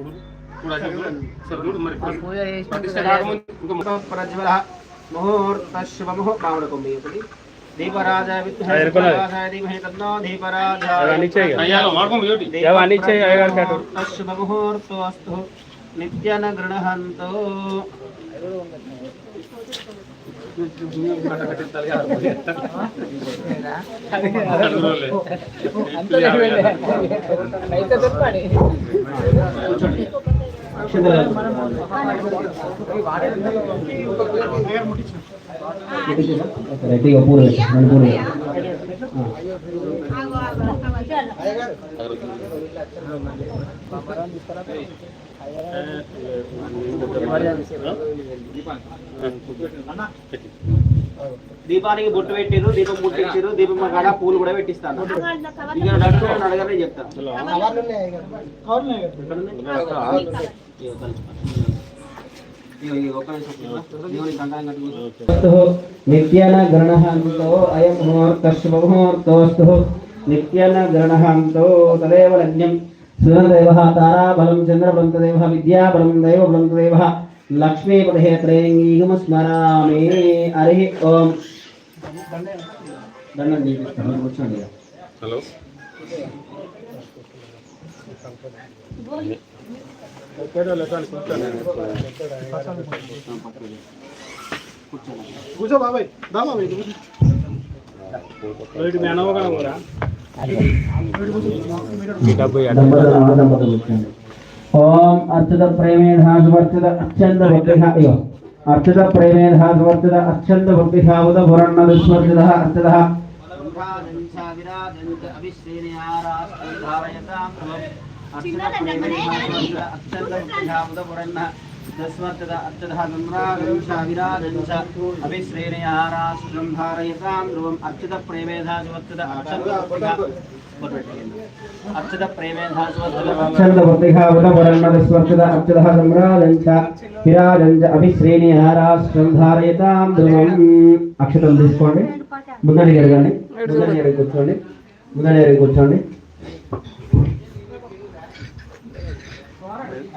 ఇప్పుడు ముహూర్త శుభముహ మామిడకుంది ఒకటి దీపరాజ విద్మహే ధీమహి తన్నో దీపరాజ అవన్నీ చెయ్యి. అయ్యాలో వాడుకోము ఏమిటి అవన్నీ చెయ్యి, అయ్యగారు కట్టు. శుభముహూర్తోస్తు నిత్యన గృహంతో అయితే చెప్పండి రెడ్డిగా పూలు రెండు పూలు దీపానికి బొట్టు పెట్టారు దీపం ముట్టించారు దీపం కాడ పూలు కూడా పెట్టిస్తాను. ఇక డాక్టర్ చెప్తాను నిత్యన గ్రహంతో అయం ముహూర్త శుభముహూర్తోస్తు నిత్యన గ్రహంతో తదేవ లగ్నం సురదేవ తారాబలం చంద్రబలం తదేవ విద్యాబలం దైవబలం తదేవ లక్ష్మీపదే త్రయంగీగమ స్మరామి హరి ఓం కూర్చోండి. హలో కూర్చో బాబాయ్ దా బాబాయ్ మెనవగా కూడా. ఓం అర్చిత ప్రేమేధాసువర్చిత అత్యంత భక్తిహ ఇగో అర్చిత ప్రేమేధాసువర్చిత అత్యంత భక్తిహ ఉద పురణ విస్వర్జిత అర్చిత దస్వర్తద అత్యధ నంద్రాగంశ విరాజంశ అభిశ్రేణయారాశ్రం ధారయతాం ధ్రువం అర్చిత ప్రేమేధాసువర్చిత అర్చిత ప్రేమేధాసువర్చిత అత్యంత భక్తిహ ఉద పురణ విస్వర్జిత అత్యధ సమ్రాజంశ విరాజంశ అభిశ్రేణయారాశ్రం అక్షతం తీసుకోండి। ముందని జరగండి ముందని జరిగి కూర్చోండి। ముందని జరిగి కూర్చోండి।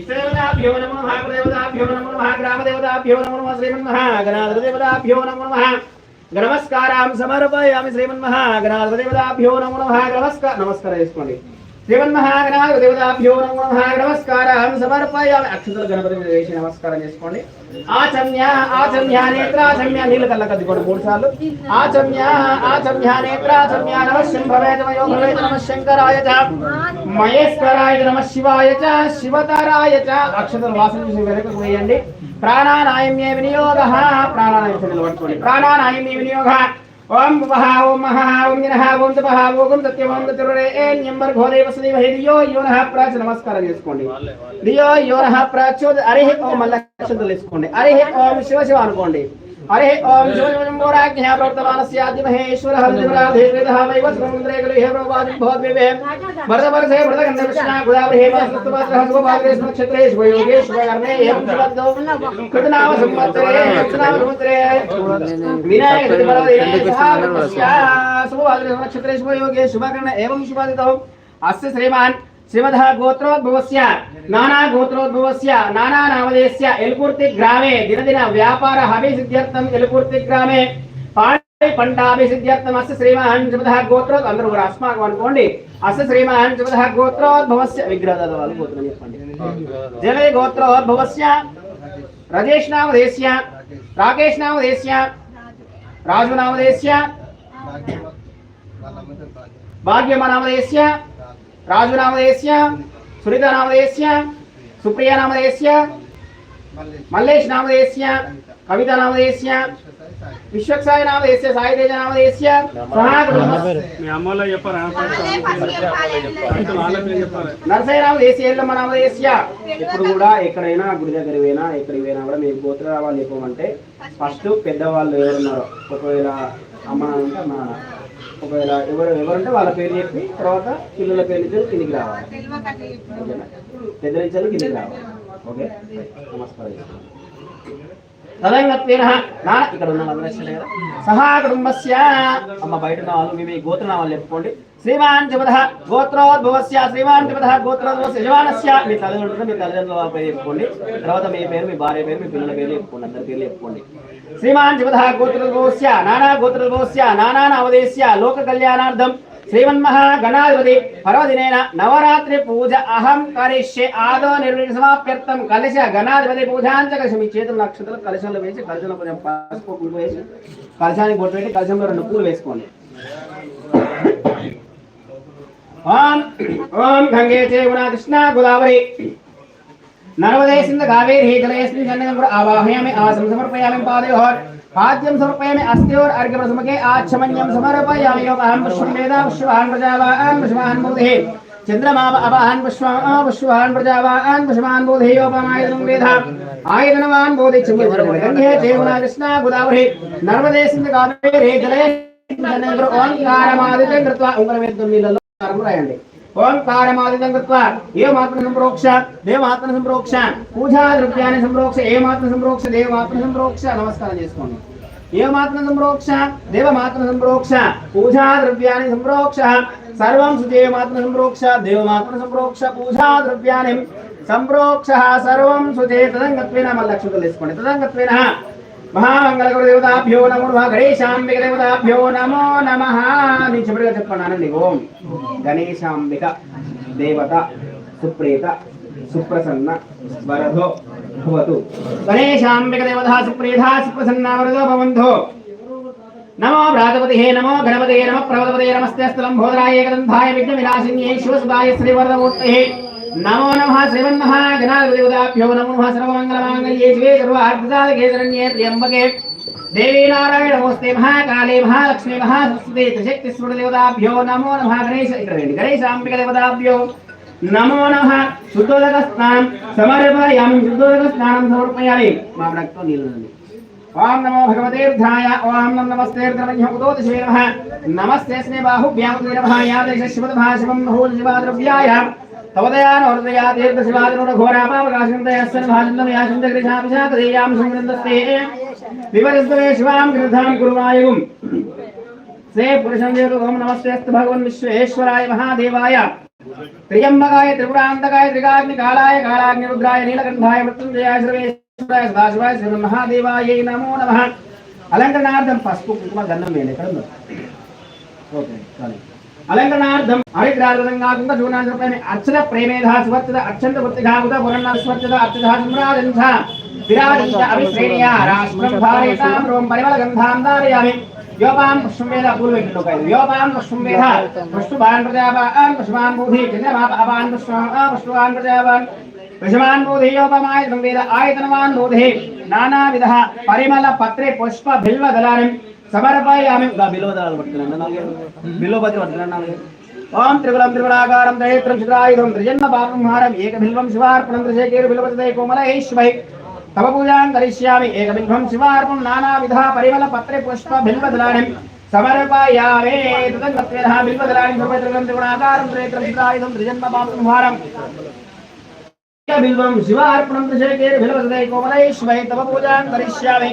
ఇష్టదేవతాభ్యో నమో నమః కులదేవతాభ్యో నమో నమః గ్రామదేవతాభ్యో నమో నమః శ్రీమన్మః గణాధిపదేవతాభ్యో నమో నమః నమస్కారం సమర్పయామి శ్రీమన్మహాగణాధిపదేవతాభ్యో నమో నమః నమస్కార నమస్కారం చేసుకోండి. శ్రీమన్మహాగణాధిపదేవతాభ్యో నమో నమః నమస్కారం సమర్పయామి. అక్షతలు గణపతి మీద వేసి నమస్కారం చేసుకోండి. ఆచమ్య ఆచమ్య నేత్రాచమ్య నీళ్ళ కళ్ళ కద్దుకోండి మూడు సార్లు ఆచమ్య ఆచమ్య నేత్రాచమ్య నమ శంభవే నమయో భవే నమ శంకరాయ చ మహేశ్వరాయ నమ శివాయ చ శివతరాయ చ. అక్షతలు వాసన చూసి వెనకకు వేయండి. ప్రాణానాయమ్య వినియోగ. ప్రాణానాయం నిలబడుకోండి ప్రాణానాయమ్య వినియోగ. ఓం ఉపహ ఓం మహ ఓం జినః ఓం తపః ఓం సత్యం ఓం తరురే ఏన్యంబర్ ఘోరే వసుదేవ హే దియో యోనః ప్రాచ నమస్కారం చేసుకోండి. దియో యోనః ప్రాచోద ఓం మల్లక్షంతలు అరిహి ఓం శివ శివ అనుకోండి. हरे ओम शिवजम गौराज्ञः प्रवर्तमानस्याद्यमहेश्वरः हरिद्राधेर्विदः वै वसुमन्द्रे कलिहे प्रवादिं भोद्विवे भरतवर्षे भरतगन्धविष्णा गुदावहे मासस्तुपात्रः शुभभाग्रे नक्षत्रे शुभयोगे शुभकर्णे एवं शुभद्दो कृतनाम संवत्सरे कृतनाम संवत्सरे विनायक शुभभाग्रे नक्षत्रे शुभयोगे शुभकर्ण एवं शुभदितौ। अस्य श्रीमान శ్రీమధ గోత్రోద్భవస్య నానా గోత్రోద్భవస్య నానా నామధేయస్య ఎల్కుర్తి గ్రామే దినదిన వ్యాపార అభిసిద్ధ్యర్థం ఎల్కుర్తి గ్రామే పాడి పంటాభిసిద్ధ్యర్థం అస్య శ్రీమహన్ శ్రీమధ గోత్రో అందరూ కూడా అస్మాకం అనుకోండి. అస్య శ్రీమహన్ శ్రీమధ గోత్రోద్భవస్య విగ్రహ వాళ్ళు గోత్రం చెప్పండి. జలే గోత్రోద్భవస్య రజేష్ నామదేశ్య రాకేష్ నామదేశ్య రాజు నామదేశ్య భాగ్యమ నామదేశ్య రాజు నామధేయస్య సునీత నామధేయస్య సుప్రియ నామధేయస్య మల్లేష్ నామధేయస్య కవిత నామధేయస్య విశ్వక్సాయి నామధేయస్య సాయితేజ చెప్పాలి నరసయ్య నామధేయస్య ఎల్లమ్మ నామధేయస్య ఇప్పుడు కూడా ఎక్కడైనా గుడి దగ్గర పోయినా ఎక్కడికి పోయినా కూడా మీరు గోత్రరావాలు చెప్పమంటే ఫస్ట్ పెద్దవాళ్ళు ఎవరున్నారో? ఒకవేళ అమ్మ నాన్న ఉంటే అమ్మ నాన్న. ఒకవేళ ఎవరు ఎవరుంటే వాళ్ళ పేరు చెప్పి తర్వాత పిల్లల పేరు ఇద్దరు కిందికి రావాలి. ఓకేనా పెద్ద కిందికి రావాలి. ఓకే? నమస్కారం. తదంగత్వేన నా ఇక్కడ ఉన్న వాళ్ళందరూ వచ్చారు కదా. సహా కుటుంబస్య. అమ్మ బయట ఉన్న వాళ్ళు మీ మీ గోత్రనామాలు చెప్పుకోండి. శ్రీమాన్ జపద గోత్రోద్భవస్య. శ్రీమాన్ జపద గోత్రోద్భవస్య. యజమానస్య మీ తల్లిదండ్రులు మీ తల్లిదండ్రుల పేరు చెప్పుకోండి. తర్వాత మీ పేరు మీ భార్య పేరు మీ పిల్లల పేరు చెప్పుకోండి. అందరి పేర్లు చెప్పుకోండి. శ్రీమాన్ జపద గోత్రోద్భవస్య నానా గోత్రోద్భవస్య నానా నవదేశ్య లోక కళ్యాణార్థం శ్రీమన్మహా గణాధిపతి పర్వదినేన నవరాత్రి పూజ అహం కరిష్యే ఆదో నిర్వహణ సమాప్యర్థం కలశ గణాధిపతి పూజాంచ కలశం ఈ చేతుల నక్షత్రాలు కలశంలో వేసి కలశంలో కొంచెం పసుపు పూలు వేసి కలశానికి బొట్టు పెట్టి కలశంలో రెండు పూలు వేసుకోండి. ఓం ఓం గంగే చేవున కృష్ణ గోదావరి। నర్మదే కావేరి జలయస్మిన్ సన్నిధం కూడా ఆవాహయామి ఆసం సమర్పయామి పాదయోర్ పాద్యం సమర్పయామి అస్త్యోర్ అర్ఘ్యప్రసమకే ఆచమన్యం సమర్పయామి యోగహం పుష్పం వేదా పుష్పవాన్ ప్రజావాన్ పుష్పవాన్ బోధే చంద్రమావ అపహాన్ పుష్ప పుష్పవాన్ ప్రజావాన్ పుష్పవాన్ బోధే యోపమాయుధం వేద ఆయుధనవాన్ బోధి గంగే చేవున కృష్ణ గోదావరి నర్మదే కావేరి జలయస్మిన్ సన్నిధం కూడా ఓంకారమాదిత్యం కృత్వా ఉంగరవేద్దం నీళ్ళలో రాయండి ఓంకారమాదితం కృత్వా. ఏ మాత్ర సంప్రోక్ష? దేవమాత్ర సంప్రోక్ష? పూజా ద్రవ్యాన్ని సంప్రోక్ష? ఏ మాత్ర సంప్రోక్ష? దేవమాత్ర సంప్రోక్ష? నమస్కారం చేసుకోండి. ఏ మాత్ర సంప్రోక్ష? దేవమాత్ర సంప్రోక్ష? పూజా ద్రవ్యాన్ని సంప్రోక్ష? సర్వం సుదేవ మాత్ర సంప్రోక్ష? దేవమాత్ర సంప్రోక్ష? పూజా ద్రవ్యాన్ని సంప్రోక్ష? సర్వం సుజే తదంగత్వేన మళ్ళీ లక్ష్మీతో తీసుకోండి. తదంగత్వేన మహామంగళ దేవతాభ్యో నమో నమః గణేశాంబిక దేవతాభ్యో నమో నమ నేను చెప్పడిగా చెప్పండి ఓం. గణేశాంబిక దేవత సుప్రీత సుప్రసన్న వరదో భవతు. గణేశాంబిక దేవత సుప్రీత సుప్రసన్న వరదో భవంతో. నమో భ్రాతపతి హే నమో గణపతి నమ ప్రవతపతి నమస్తే స్థలం భోదరాయ గ్రంథాయ విఘ్న వినాశిన్యే శివసుదాయ శ్రీవరదమూర్తయే. నమో నమః శ్రీమన్మహా గణాధిపతిభ్యో నమో నమః సర్వమంగళమాంగళ్యే శివే సర్వార్థసాధకే శరణ్యే త్ర్యంబకే దేవీ నారాయణ నమస్తే మహాకాళే మహాలక్ష్మి మహాసరస్వతి త్రిశక్తి స్ఫుటదేవతాభ్యో నమో నమః గణేశ ఇక్కడ రండి గణేశాంబిక దేవతాభ్యో నమో నమః శుద్ధోదక స్నానం సమర్పయామి శుద్ధోదక స్నానం సమర్పయామి మా రక్తం నీళ్ళు రండి. ఓం నమో భగవతే రుద్రాయ ఓం నమో तवदयान हृदया तीर्थसिवादिनो तवदयानुहृदया तीर्थशिवादिनुरघोरामावकाशन्तयस्सन्भाजन्तमयाशन्तकृशापिशातदेयां सङ्गृन्दस्ते विवरिस्तवे शिवां गृधां कुरुवायुगुम् से पुरुषं देवों नमस्तेऽस्तु भगवन् विश्वेश्वराय महादेवाय। त्र्यम्बकाय, त्रिपुरान्तकाय, त्रिकाग्निकालाय, कालाग्निरुद्राय, नीलकण्ठाय मृत्युञ्जयाय सर्वेश्वराय सदाशिवाय श्रीमहादेवायै नमो नमः। अलङ्करणार्थं पस्पु कुङ्कुम गन्धं मेले कडम् ओके चालेल మహాదేవాయ త్రియంబకాయ త్రిపురాంతకాయ త్రికాగ్ని కాళాయ కాళాగ్ని రుద్రాయ నీలకంఠాయ మృత్యుంజయాయ సర్వేశ్వరాయ సదాశివాయ శ్రీ మహాదేవాయ నమో నమః అలంకరణార్థం పసుపు కుంకుమ గంధం వేయండి ఎక్కడ ఉందో ఓకే చాలు అలంకరణార్థం హరిద్రాగంగా కుంక జూనాంధ్రపై అర్చన ప్రేమేధ సువర్చద అక్షంత వృత్తిఘాగుత పురణ స్వర్చద అర్చద స్మరాజంధ విరాజంత అభిశ్రేణియ రాష్ట్రం భారయతాం రోం పరిమళ గంధాం ధారయామి యోపాం పుష్పం వేద పూర్వీకులు యోపాం పుష్పం వేద పుష్పవాన్ ప్రజావాన్ పుష్పాన్ బూధి చంద్రమాప అపాన్ పుష్పం పుష్పవాన్ ప్రజావాన్ విషమాన్ బోధి యోపమాయుధం వేద ఆయతనవాన్ బోధి నానావిధ పరిమళ పత్రే పుష్ప బిల్వ దళాని సమర్పయామి గా బిల్వ దళాలు పట్టుకున్నాను పత్రి పట్టుకున్నాను ఓం త్రిగుణం త్రిగుణాకారం దయత్రం చిత్రాయుధం త్రిజన్మ పాపం హారం ఏకబిల్వం శివార్పణం త్రిశేఖేరు బిల్వచదే కోమలైశ్వై. తవ పూజాం కరిష్యామి ఏకబిల్వం శివార్పణం నానావిధ పరిమళ పత్రే పుష్ప బిల్వ దళాని సమర్పయామే తదంగత్వేన బిల్వ దళాని సర్వ త్రిగుణం త్రిగుణాకారం దయత్రం చిత్రాయుధం త్రిజన్మ పాపం దశకేర్ బిల్వసదై కోమలైశ్వై తవ పూజాం కరిష్యామి.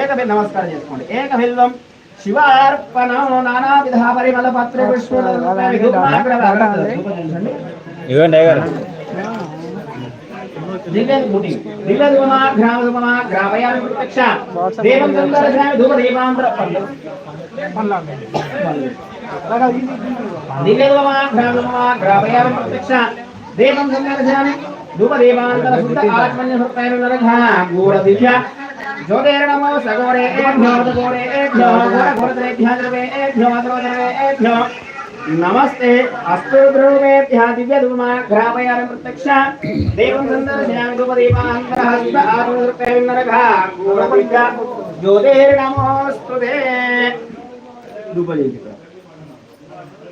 ఏక బిల్ నమస్కారం చేసుకోండి. ఏక బిల్వం శివార్పణం నానావిధ పరిమళ పత్ర ఇవ్వండి అయ్యగారు. దేవం సందర్శయామి ధూమ దీపాంతర దివ్యధూమా గ్రామధూమా గ్రామయామి ప్రత్యక్ష. దేవం సందర్శయామి ಧೂಪದೇವಾಂತರ ಆತ್ಮನ್ಯ ಸುತ್ತೈರುನರಘ ಗೂಢದಿವ್ಯ ज्योतिर्नमो सगोरे एभ्यो गोरे एभ्यो गोर गोरत्रेभ्यः द्रवे एभ्यो द्रोद्रवे एभ्यो। नमस्ते, अस्तु ध्रुवेभ्यः दिव्यधूमा ग्रापयामि प्रत्यक्ष। देवं सन्दर्शयामि धूपदीपान्तरः सुत आत्मदृक्तेन नरघा गोरदिव्य ज्योतिर्नमोऽस्तु ते। धूपदीपिका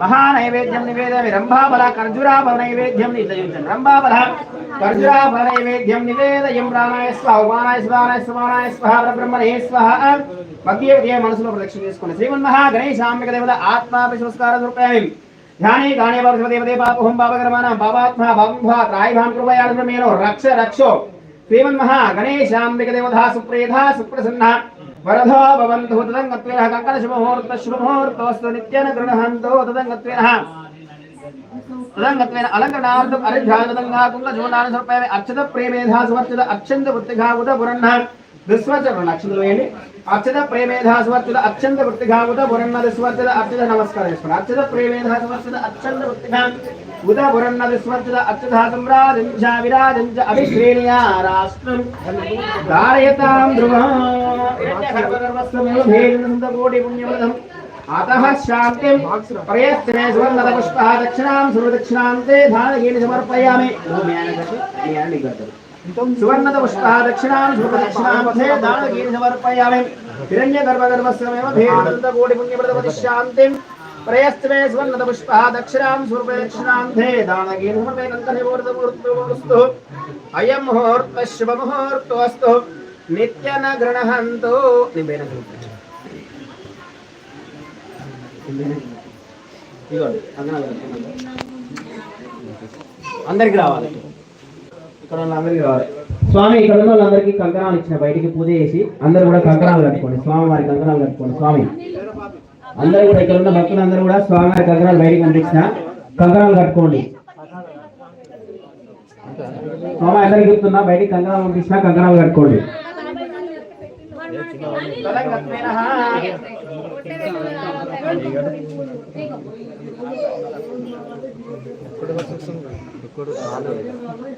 పరబ్రహ్మణే స్వః మధ్య మధ్యే మహానైవేద్యం నివేదయామి రంభాబల ఖర్జురాబల నైవేద్యం నివేదయించండి రంభాబల ఖర్జురాబల నైవేద్యం నివేదయం ప్రాణాయ స్వః ఉపానాయ స్వానాయ స్వానాయ స్వః పరబ్రహ్మణే స్వః మధ్య మధ్య మనసులో ప్రదక్షిణ చేసుకోండి శ్రీమన్ మహా గణేశాంబిక దేవత ఆత్మాపి సంస్కార రూపాయి ధ్యానే గానే దేవదే పాపహం పాపకర్మాణ పాపాత్మ పాపంభా త్రాయిభాం కృపయాళమేనో రక్ష రక్షో శ్రీమన్ మహా గణేశాంబిక దేవత సుప్రేధా సుప్రసన్న వరధో భవంతు తదంగత్వేన కంకణ శుభముహూర్త శుభముహూర్తోస్తు నిత్యన గృహంతో తదంగత్వేన తదంగత్వేన అలంకరణార్థం అరిధ్యానదంగా కుంగ జోనాన సమర్పయామి అర్చత ప్రేమేధా సమర్చిత అర్చంత వృత్తిఘా ఉద దుస్వచన లక్షణం వేయండి అర్చిత ప్రేమేధాస్వర్చిత అత్యంత వృత్తిఘావుత బురన్న దుస్వర్చుల అర్చిత నమస్కారం చేసుకోండి అర్చిత ప్రేమేధాస్వర్చిత అత్యంత వృత్తిఘా ఉద బురన్న దుస్వర్చుల అత్యుధాసంరాజంజా విరాజంజ అభిశ్రేణియ రాష్ట్రం. ధారయతాం ధ్రువోటి పుణ్యమృతం అతః శాంతిం. ప్రయత్నే సువర్ణత పుష్ప దక్షిణాం ధానగీని సమర్పయామి. समर्पयामि सुवर्णद पुष्पः दक्षिणां सुरदक्षिणान्ते धानगीनि समर्पयामि हिरण्यगर्भगर्भस्यमेव भेदन्तकोटिपुण्यप्रदपति शान्तिं प्रयस्त्रे सुवर्णद पुष्पः दक्षिणां सुरदक्षिणान्ते दानगीनि समर्पय कङ्कणिमूर्तमूर्तमस्तु अयं मुहूर्तः शुभमुहूर्तोऽस्तु नित्यनगृणहन्तु निम्बेन ఇదిగోండి అంగనాలు కట్టుకోండి. అందరికి రావాలి ఇక్కడ ఉన్న అందరికి రావాలి స్వామి ఇక్కడ ఉన్న వాళ్ళందరికీ కంకణాలు ఇచ్చిన బయటికి పూజ చేసి అందరూ కూడా కంకణాలు కట్టుకోండి. స్వామి వారి కంకణాలు కట్టుకోండి. స్వామి. అందరూ కూడా ఇక్కడ ఉన్న భక్తులందరూ కూడా స్వామి వారి కంకణాలు బయటికి పంపించిన కంకణాలు కట్టుకోండి. స్వామి అందరికి చెప్తున్నా బయటికి కంకణాలు పంపించిన కంకణాలు కట్టుకోండి.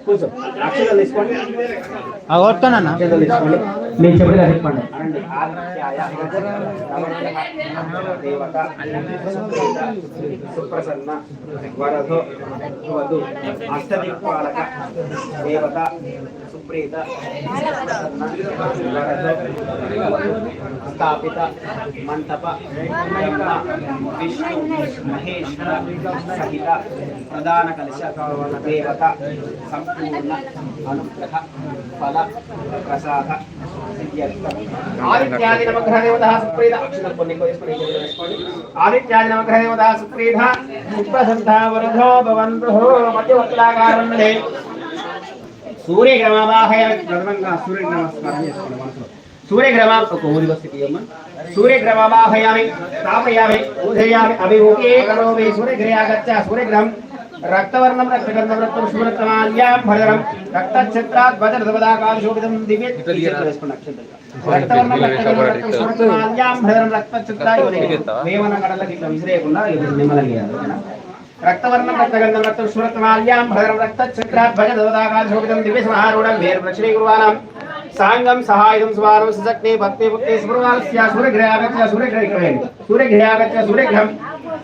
కూర్చో నేను చెప్పిన చెప్పండి సుప్రసన్న వరదో వధు అష్టదిక్పాలక దేవత సుప్రీత వరదో స్థాపిత మంటప బ్రహ్మ విష్ణు మహేశ్వర సహిత ప్రధాన కలశ దేవత సంపూర్ణ అనుగ్రహ ఫల ప్రసాద ఆదిత్యాది నమగ్రహ దేవత సుప్రీత. అక్షరం కొన్ని ఆదిత్యాది నమగ్రహ దేవత సుప్రీత. సుప్రసంత వరధో భవంతు మధ్యవర్తులాకారం సూర్యగ్రమావాహయ ప్రథమంగా సూర్యగ్రమస్కారం చేసుకోండి మనసులో. సూర్యగ్రమా ఒక ఊరి వస్తుంది అమ్మ. సూర్యగ్రమావాహయామి స్థాపయామి ఊధయామి అభిముఖే కరోమి సూర్యగ్రయాగచ్చ సూర్యగ్రహం రక్తవర్ణం రక్తగంధం రక్తం శుభ్రతమాల్యాం భద్రం రక్తఛత్రాత్ వజ్రదపదాకాలు శోభితం దివ్య. రక్తవర్ణం రక్తగంధం రక్తం శుభ్రతమాల్యాం భద్రం రక్తఛత్రాయోని వేమన కడలకి ఇట్లా విసిరేయకుండా ఇది నిమ్మలంగా చేయాలి, ఓకేనా? రక్తవర్ణం రక్తగంధం రక్తం శూరత్మాల్యాం భద్రం రక్తచక్రాత్ భజ దవదాకాల్ శోభితం దివ్య సమారూఢం వేర్ ప్రశ్నే గురువాణం సాంగం సహాయుధం స్వారం సుశక్తి భక్తి భక్తి స్మృవాలస్య సూర్యగ్రహాగత్య సూర్యగ్రహం సూర్యగ్రహాగత్య సూర్యగ్రహం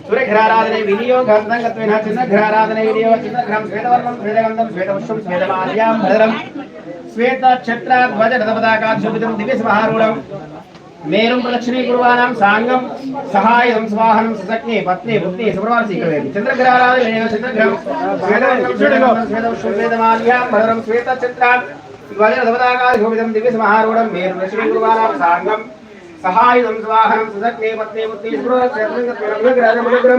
సూర్యగ్రహారాధనే వినియోగం దంగత్వేన చిన్నగ్రహారాధనే వినియోగ చిన్నగ్రహం శ్వేతవర్ణం శ్వేతగంధం శ్వేతపుష్పం శ్వేతమాల్యాం భద్రం శ్వేత ఛత్రాత్ భజ దవదాకాల్ శోభితం దివ్య సమారూఢం మేరం ప్రదక్షిణీ కుర్వాణం సాంగం సహాయం స్వాహనం ససక్ని పత్ని పుత్ని సుప్రవాసి చంద్రగ్రహారాధన చంద్రగ్రహం శ్వేతవర్ణం శ్వేతపుష్పం శ్వేతమాల్యాం భద్రం శ్వేత ఛత్రాత్ వజ్రధవదాకాల శోభితం దివ్య సమారూఢం మేరు లక్ష్మీ గురువారాం సాంగం. సహాయుధం స్వాహనం సుసక్నే పత్నే పుత్ని సుప్రవాసి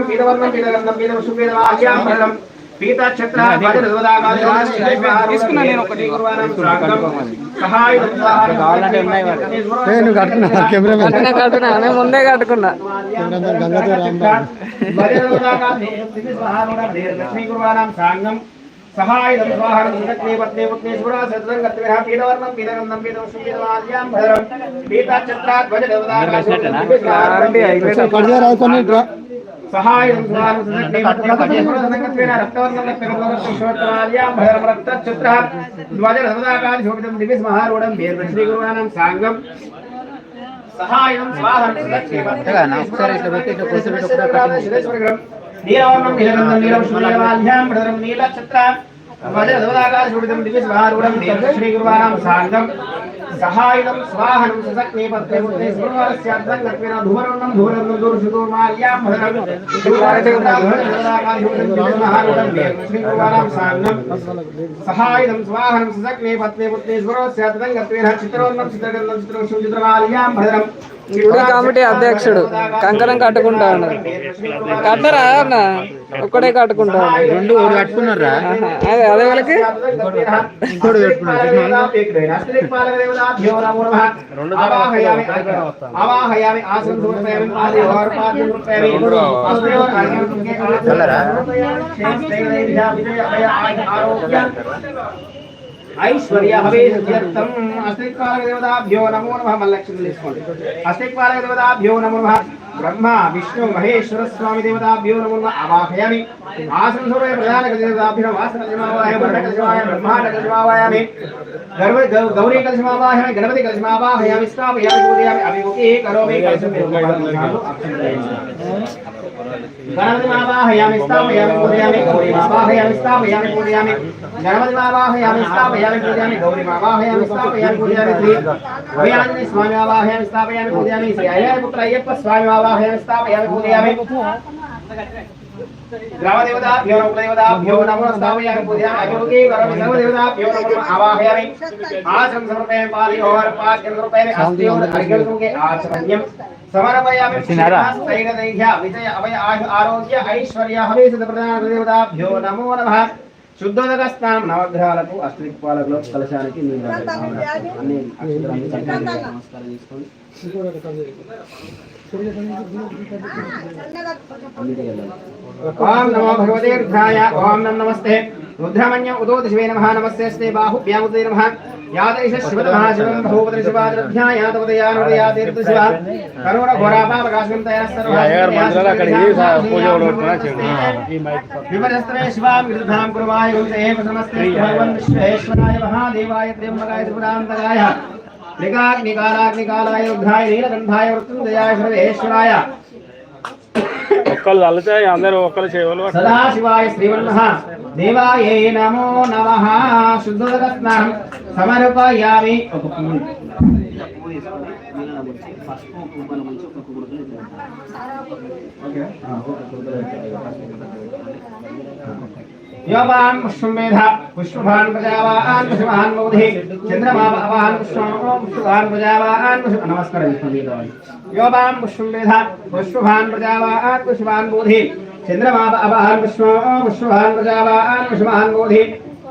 పీతవర్ణం పీతగంధం పీతపుష్పం పీతమాల్యాం భద్రం పీతఛత్ర తీసుకున్నా నేను సహాయం స్వాహం సునక్నే పత్నే పుత్నే సురా సదం గత్వేహ పీతవర్ణం పీతగంధం పీతవశం పీతమాల్యాం భద్రం పీతాచత్రా ధ్వజ కడిగా రాసుకొని ఇట్రా సహాయం స్వాహం పత్నే పుత్నే రక్తవర్ణం భద్రం ధ్వజ శోభితం మహారూఢం వీర శ్రీ సాంగం సహాయం పత్నే శ్రీ సాంగం నీలవర్ణం నీలగంధం నీలం సూర్యమాధ్యాం ప్రదరం నీలక్షత్రం వజరధవదాకాశ శ్రీగురువారాం సాంగం. సహాయుధం స్వాహనం ససక్నే పత్రే పుత్రే స్వర్వారస్యార్థం గత్వేన ధూమరణం ధూమరణం దూర్షుతో మాల్యాం భద్రం వజ్రధవదాకాశూడితం దివ్యస్వారూఢం శ్రీ గురువారాం సాంగం సహాయుధం స్వాహనం ససక్నే పత్రే చిత్రగంధం చిత్రవశం చిత్రమాల్యాం కమిటీ అధ్యక్షుడు కంకణం కట్టుకుంటా ఉన్నాడు. కట్టరా అన్న? ఒక్కడే కట్టుకుంటా రెండు కట్టుకున్నారా? అదే అదే వాళ్ళకి? ఇంకోటి ఆవాహయామి ఆసనం సమర్పయామి పాదయోర్ పాద్యం సమర్పయామి అస్మయోర్ ఆరోగ్య ఐశ్వర్య హవేద్యర్థం అస్తిత్వాలక దేవతాభ్యో నమో నమః మల్లక్ష్మి తీసుకోండి అస్తిత్వాలక దేవతాభ్యో నమో నమః బ్రహ్మ విష్ణు మహేశ్వర స్వామి దేవతాభ్యో నమో నమః అవాహయామి ఆసన సూర్య ప్రధాన దేవతాభ్యో వాసన కలిమావాయ వర్ణ కలిమావాయ బ్రహ్మాండ కలిమావాయామి గర్వ గౌ- గౌరీ కలిమావాయామి గణపతి కలిమావాహయామి స్థాపయామి పూజయామి అభిముఖీ కరోమి కలశం గణపతి మావాహయామి స్థాపయామి పూజయామి గౌరీ మావాహయామి స్థాపయామి పూజయామి గణపతి మావాహయామి స్థాపయామి పూజయామి గౌరీ మావాహయామి స్థాపయామి పూజయామి శ్రీ అభయాంజనేయ స్వామి మావాహయామి స్థాపయామి పూజయామి శ్రీ అయ్యప్ప పుత్ర అయ్యప్ప స్వామి మావాహయామి స్థాపయామి పూజయామి గ్రామదేవతాభ్యో నమో దేవతాభ్యో నమో స్థాపయామి పూజయామి అభిముఖీ కరోమి సర్వదేవతాభ్యో నమో ఆవాహయామి ఆసనం సమర్పయామి పాదయోర్ పాద్యం సమర్పయామి అస్త్యోర్ అర్ఘ్యముఖే ఆచమన్యం సమర్పయామి శ్రీహస్తైకదైర్ఘ్య విజయ అభయ ఆయు ఆరోగ్య ఐశ్వర్య హవేశద ప్రధాన దేవతాభ్యో నమో నమః శుద్ధోదక స్నానం నవగ్రహాలకు అష్టదిక్పాలకులు కలశానికి నీళ్ళు అన్ని అక్షరాన్ని చక్కగా నమస్కారం చేసుకోండి ఓం నమో భగవతే రుద్రాయ ఓం నమ నమస్తే రుద్రమన్య ఉదోత శివే నమః నమస్తే బాహుభ్యాముదే నమః యాదైష శివ నమః శివం భూపతి శివాద్రభ్యా యాదవదయానుదయా తీర్థ శివ కరుణ ఘోరాపాపకాశం విమరస్తమే శివాం త్రికాగ్నికాలాగ్నికాలాయ రుద్రాయ నీలకంఠాయ మృత్యుంజయాయ సర్వేశ్వరాయ ఒక్కళ్ళు అల్లుతాయి అందరూ ఒక్కళ్ళు చేయవాలి సదాశివాయ శ్రీవన్నః దేవాయ నమో నమః. శుద్ధోదకస్నానం సమర్పయామి. ఒక ముంచి, పసుపు కుంకుమ ఒక. ఓకే? ఒక योपान सुमेधा पुष्पभान प्रजावान पुष्पहान मोधे चंद्रमावान पुष्पमो पुष्पहान प्रजावान पुष्प नमस्कार विष्णुदेवान योपान पुष्पमेधा पुष्पभान प्रजावान पुष्पहान मोधे चंद्रमावान पुष्पमो पुष्पहान प्रजावान पुष्पहान मोधे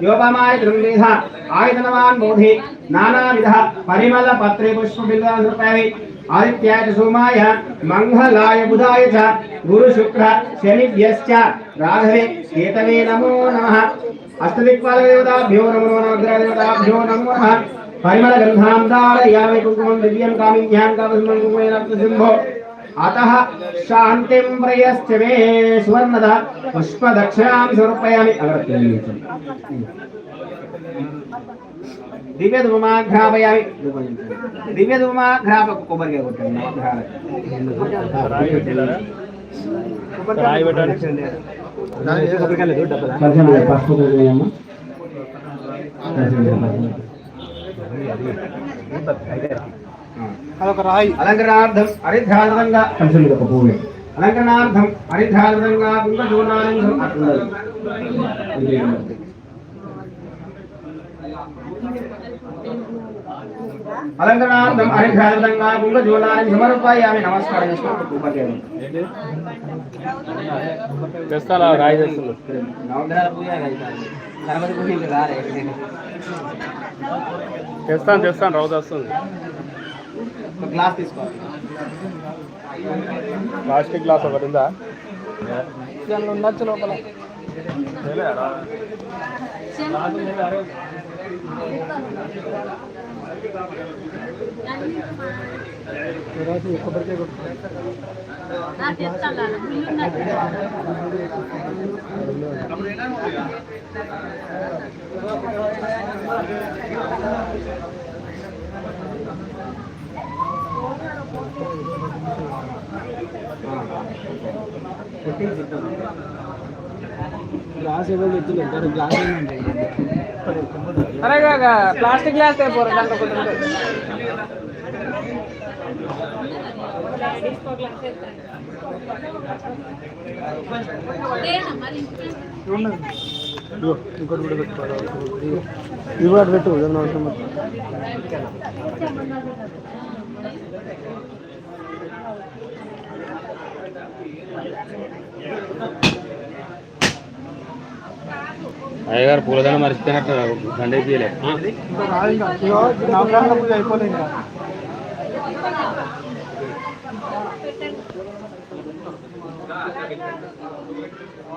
योपमाय द्रुमेधा आयतनवान बुद्धि नाना विधा परिमल पत्रे पुष्पबिल्लान रुपये పరిమళ పత్రే పుష్పబిల్లాన్ రూపాయి ఆదిత్యాయ చ సోమాయ మంగళాయ బుధాయ చ గురు శుక్ర శనిభ్యశ్చ రాఘవే కేతవే నమో నమః అష్టదిక్పాలక దేవతాభ్యో నమో నమః దేవతాభ్యో నమో నమః పరిమళ గంధాం దారయామి కుంకుమం దివ్యం కామిన్యాం కామస్మం కుంకుమే రక్తసింభో అతః శాంతిం ప్రయశ్చ మే సువర్ణద పుష్పదక్షిణాం సమర్పయామి అగరత్తి దివ్యధూమాఘ్రాపయామి దివ్యధూమాఘ్రాప కొబ్బరికాయ కొట్టండి. అదొక రాయి అలంకరణార్థం ఒక పువ్వు అలంకరణార్థం కుంభచూర్ణానందం అలంకరణార్థం కుంభచూర్ణాన్ని సమర్పయామి నమస్కారం చేసుకుంటూ తెస్తాను రాయి రాలే. తెస్తాను తెస్తాను రౌత్ వస్తుంది గ్లాస్ తీసుకోవాలి. ప్లాస్టిక్ గ్లాస్ ఒకటి ఉందా? దానిలో ఉండొచ్చు లోపల. గ్లాస్ ఎవరు తెచ్చులు ఇద్దరు గ్లాస్ ఏమండి అరే కాక ప్లాస్టిక్ గ్లాస్ అయిపోరు దాంట్లో ఒకటి ఇంకోటి కూడా పెట్టుకోవాలి ఇది కూడా పెట్టు ఏదైనా అవసరం అయ్యగారు పూలదండ మర్చిపోయినట్టు దండే తీయలే ఇంకా ఇంకా అయిపోలేదు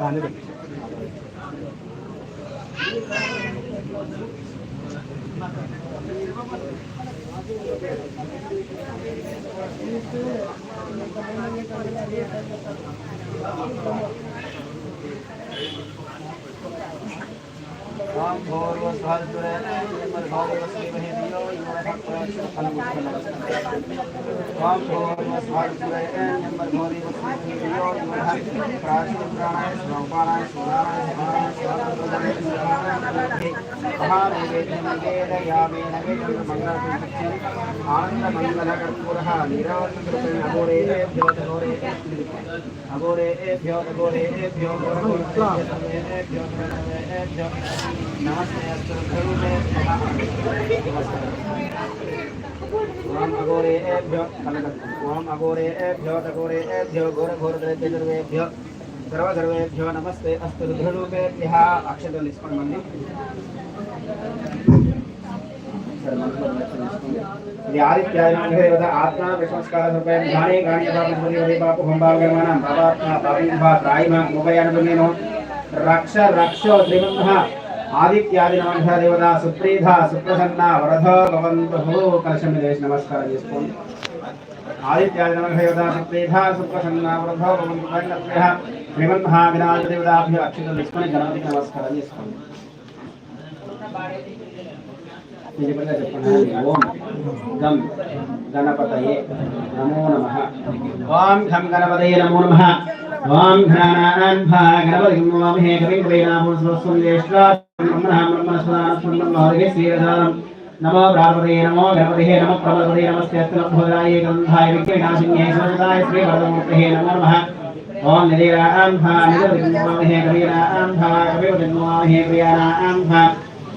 아니 Thank you. నమస్తే అస్తు ఓం అఘోరేభ్యో ఓం అఘోరేభ్యో नमस्ते, अस्तु ओम अघोरे एभ्यो ओम अघोरे एभ्यो तघोरे एभ्यो घोर घोर द्रव्येभ्यो सर्वधर्मेभ्यो नमस्ते अस्तु रुद्ररूपेभ्यः अक्षतं निष्पन्नम् आत्मा विसंस्कार ज्ञाने गाण्यपापे पापभम्भाव्यमानां पापात्मा पापिम्भा त्रायिमा मोपयानपन्निनो रक्ष रक्ष द्रिबन्धः నమంఠ దేవత సుప్రీధ సుప్రసన్న వరధ భవంతు కలశం మీద వేసి నమస్కారం చేసుకోండి. ఆదిత్యాది నమంఠ దేవత సుప్రీధ సుప్రసన్న వరధ భవంతు శ్రీమన్ శ్రీమన్మహా వినాయక దేవతాభ్య అక్షితులు తీసుకొని గణపతికి నమస్కారం చేసుకోండి. చెప్పండి. ఓం గం గణపతయే నమో నమ. ఓం గం గణపతయే నమో నమ. ఓం ఘనానాన్ భా గణపతిం నమామహే కవిం కవీనామో స్వస్వం జ్యేష్ఠా బ్రహ్మణః బ్రహ్మణస్పదానస్వం బ్రహ్మహరిగే శ్రీరథానం నమో ప్రాపతయే నమో గణపతిహే నమో ప్రమదపతయే నమస్తే అస్తనభోదరాయ గ్రంథాయ విఘ్నవినాశిన్యే సర్వదాయ శ్రీవరదమూర్తయే నమో నమః ఓం నిరీరాం భా నిరీరం నమామహే కవీనాం భా కవిం నమామహే కవీనాం భా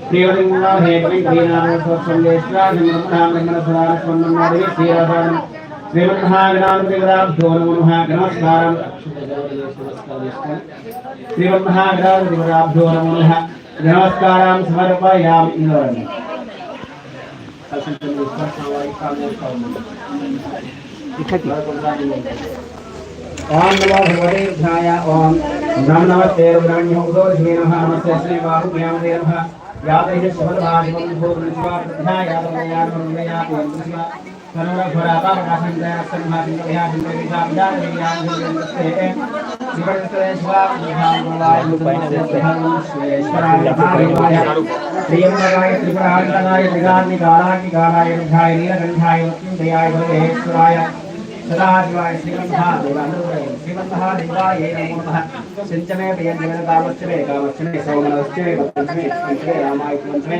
శ్రీవలింగాహే నమస్కారం శ్రీమన్మహాగ్రాభ్యో నమో నమస్కారం సమర్పయామి ఇంద్రవర్ణి ఓం నమో భగవతే రుద్రాయ ఓం నమ నమస్తే రుద్రాణ్య ఉదోషమే నమః నమస్తే శ్రీ బాహుభ్యామే నమః యాదైన శుభద్భాగం భూర్ణ శివ ప్రధ్యాయ యాదవయానం యాతి శివ సర్వ ఘోరాపాపకాశం దయ సన్మాసం దయా హింద విధా విధాన విజ్ఞాన హిందస్తే त्र्यंबकाय त्रिपुरांतकाय त्रिगार्निकालानिकालाय निधाय नीलकण्ठाय मत्युन्दयाय भगवेश्वराय सदाशिवाय श्रीमन्महादेवानुग्रहे श्रीमन्महादेवाय नमो नमः सिञ्चने प्रियञ्जने कामर्चने कामर्चने सौमनश्चे पञ्चमे पञ्चमे रामाय पञ्चमे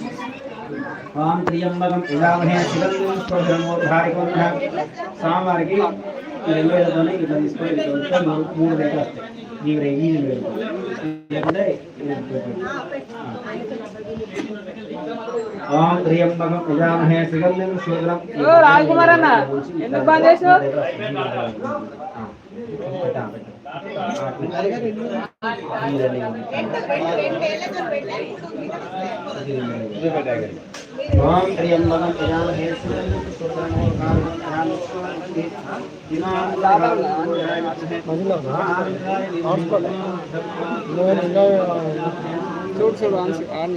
ఓం త్రియంబకం ఇలామహే శివం స్పర్శనమోద్ధారికొన్న స్వామివారికి ఈ రెండు వేలతోనే ఇట్లా తీసుకొని ఇట్లా వస్తే మూడు మూడు రేట్లు వస్తాయి ఈ రెండు వేలు లేకుంటే ఓం త్రియంబకం శూద్రం అన్న, ఎందుకు బంద్ ఓం త్రియంబకం ఇలామహే చూడు చూడు ఆన్ చే- ఆన్